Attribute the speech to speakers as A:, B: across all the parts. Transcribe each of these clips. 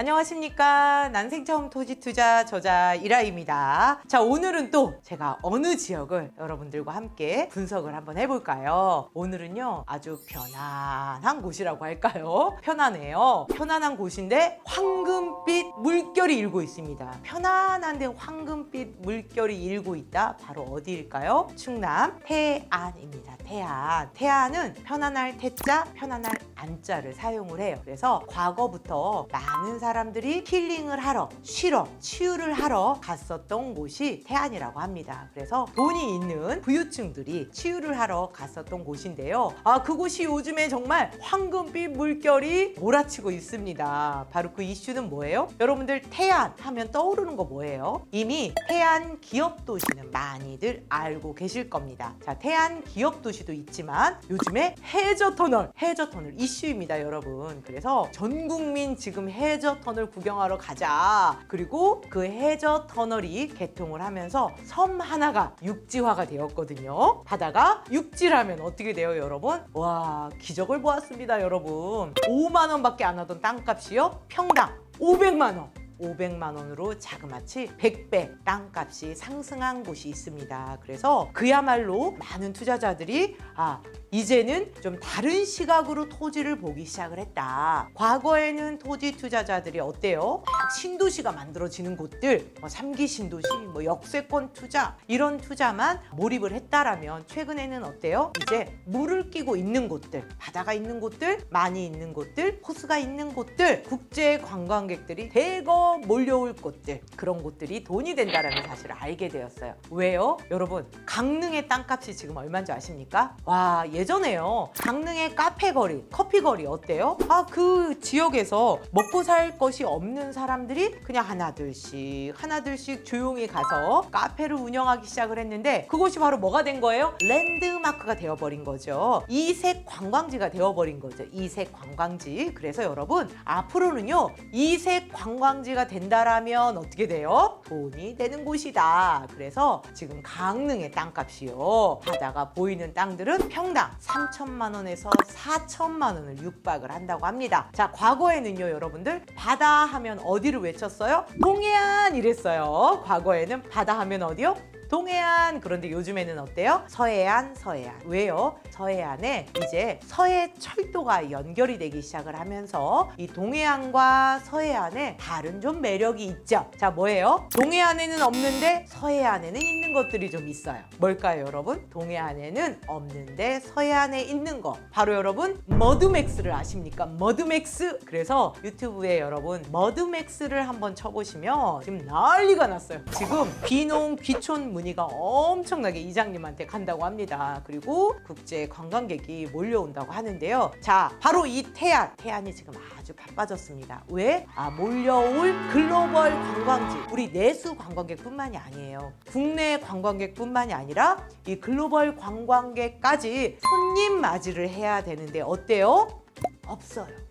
A: 안녕하십니까. 난생처음 토지 투자 저자 이라입니다. 자, 오늘은 또 제가 어느 지역을 여러분들과 함께 분석을 한번 해볼까요? 오늘은요, 아주 편안한 곳이라고 할까요? 편안해요. 편안한 곳인데 황금빛 물결이 일고 있습니다. 편안한데 황금빛 물결이 일고 있다. 바로 어디일까요? 충남 태안입니다. 태안. 태안은 편안할 태자, 편안할 안자를 사용을 해요. 그래서 과거부터 많은 사람 들이 힐링을 하러, 쉬러, 치유를 하러 갔었던 곳이 태안이라고 합니다. 그래서 돈이 있는 부유층들이 치유를 하러 갔었던 곳인데요. 아, 그곳이 요즘에 정말 황금빛 물결이 몰아치고 있습니다. 바로 그 이슈는 뭐예요? 여러분들 태안 하면 떠오르는 거 뭐예요? 이미 태안 기업 도시는 많이들 알고 계실 겁니다. 자, 태안 기업 도시도 있지만 요즘에 해저 터널, 해저 터널 이슈입니다, 여러분. 그래서 전 국민 지금 해저 터널 구경하러 가자. 그리고 그 해저 터널이 개통을 하면서 섬 하나가 육지화가 되었거든요. 바다가 육지라면 어떻게 돼요, 여러분? 와, 기적을 보았습니다, 여러분. 5만 원밖에 안 하던 땅값이요. 평당 500만 원. 500만 원으로 자그마치 100배 땅값이 상승한 곳이 있습니다. 그래서 그야말로 많은 투자자들이 아 이제는 좀 다른 시각으로 토지를 보기 시작을 했다. 과거에는 토지 투자자들이 어때요? 막 신도시가 만들어지는 곳들, 뭐 3기 신도시, 뭐 역세권 투자 이런 투자만 몰입을 했다라면 최근에는 어때요? 이제 물을 끼고 있는 곳들, 바다가 있는 곳들, 많이 있는 곳들, 호수가 있는 곳들, 국제 관광객들이 대거 몰려올 곳들 그런 곳들이 돈이 된다라는 사실을 알게 되었어요. 왜요? 여러분 강릉의 땅값이 지금 얼마인 줄 아십니까? 와 예전에요 강릉의 카페 거리, 커피 거리 어때요? 아 그 지역에서 먹고 살 것이 없는 사람들이 그냥 하나둘씩 하나둘씩 조용히 가서 카페를 운영하기 시작을 했는데 그곳이 바로 뭐가 된 거예요? 랜드마크가 되어버린 거죠. 이색 관광지가 되어버린 거죠. 이색 관광지. 그래서 여러분 앞으로는요 이색 관광지가 된다라면 어떻게 돼요? 돈이 되는 곳이다. 그래서 지금 강릉의 땅값이요. 바다가 보이는 땅들은 평당 3천만 원에서 4천만 원을 육박을 한다고 합니다. 자, 과거에는요, 여러분들 바다 하면 어디를 외쳤어요? 동해안 이랬어요. 과거에는 바다 하면 어디요? 동해안 그런데 요즘에는 어때요? 서해안 서해안 왜요? 서해안에 이제 서해 철도가 연결이 되기 시작을 하면서 이 동해안과 서해안에 다른 좀 매력이 있죠 자 뭐예요? 동해안에는 없는데 서해안에는 있는 것들이 좀 있어요 뭘까요 여러분? 동해안에는 없는데 서해안에 있는 거 바로 여러분 머드맥스를 아십니까? 머드맥스 그래서 유튜브에 여러분 머드맥스를 한번 쳐보시면 지금 난리가 났어요 지금 비농 귀촌 문의가 엄청나게 이장님한테 간다고 합니다. 그리고 국제 관광객이 몰려온다고 하는데요. 자, 바로 이 태안. 태안이 지금 아주 바빠졌습니다. 왜? 아, 몰려올 글로벌 관광지. 우리 내수 관광객뿐만이 아니에요. 국내 관광객뿐만이 아니라 이 글로벌 관광객까지 손님 맞이를 해야 되는데 어때요? 없어요.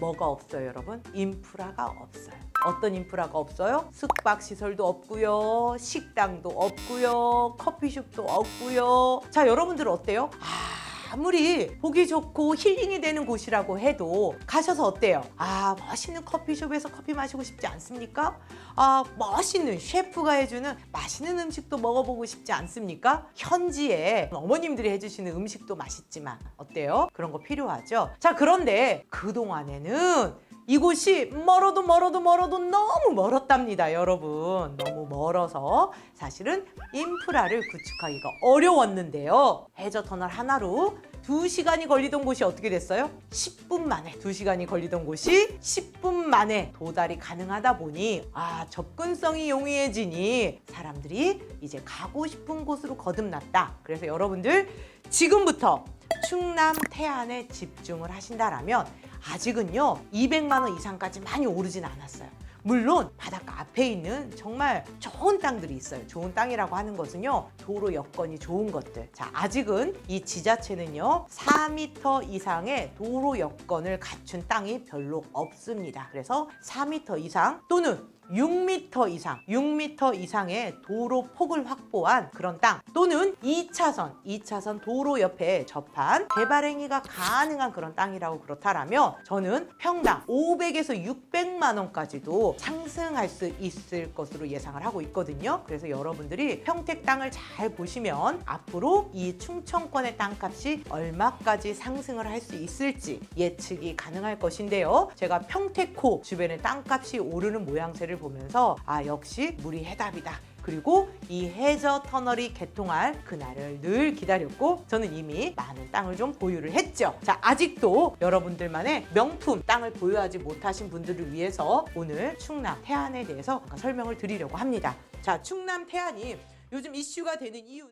A: 뭐가 없어요, 여러분? 인프라가 없어요. 어떤 인프라가 없어요? 숙박 시설도 없고요. 식당도 없고요. 커피숍도 없고요. 자, 여러분들 어때요? 아 무리 보기 좋고 힐링이 되는 곳이라고 해도 가셔서 어때요? 아, 멋있는 커피숍에서 커피 마시고 싶지 않습니까? 아, 멋있는 셰프가 해주는 맛있는 음식도 먹어보고 싶지 않습니까? 현지에 어머님들이 해주시는 음식도 맛있지만 어때요? 그런 거 필요하죠? 자, 그런데 그동안에는 이곳이 멀어도 멀어도 멀어도 너무 멀었답니다, 여러분. 너무 멀어서 사실은 인프라를 구축하기가 어려웠는데요. 해저 터널 하나로 2시간이 걸리던 곳이 어떻게 됐어요? 10분 만에 2시간이 걸리던 곳이 10분 만에 도달이 가능하다 보니 아, 접근성이 용이해지니 사람들이 이제 가고 싶은 곳으로 거듭났다. 그래서 여러분들 지금부터 충남 태안에 집중을 하신다라면 아직은요 200만 원 이상까지 많이 오르진 않았어요. 물론 바닷가 앞에 있는 정말 좋은 땅들이 있어요. 좋은 땅이라고 하는 것은요 도로 여건이 좋은 것들. 자 아직은 이 지자체는요 4m 이상의 도로 여건을 갖춘 땅이 별로 없습니다. 그래서 4m 이상 또는 6m 이상, 6m 이상의 도로 폭을 확보한 그런 땅 또는 2차선, 2차선 도로 옆에 접한 개발 행위가 가능한 그런 땅이라고 그렇다라면 저는 평당 500에서 600만 원까지도 상승할 수 있을 것으로 예상을 하고 있거든요. 그래서 여러분들이 평택 땅을 잘 보시면 앞으로 이 충청권의 땅값이 얼마까지 상승을 할 수 있을지 예측이 가능할 것인데요. 제가 평택호 주변의 땅값이 오르는 모양새를 보면서 아 역시 물이 해답이다. 그리고 이 해저 터널이 개통할 그날을 늘 기다렸고 저는 이미 많은 땅을 좀 보유를 했죠. 자, 아직도 여러분들만의 명품 땅을 보유하지 못하신 분들을 위해서 오늘 충남 태안에 대해서 설명을 드리려고 합니다. 자, 충남 태안이 요즘 이슈가 되는 이유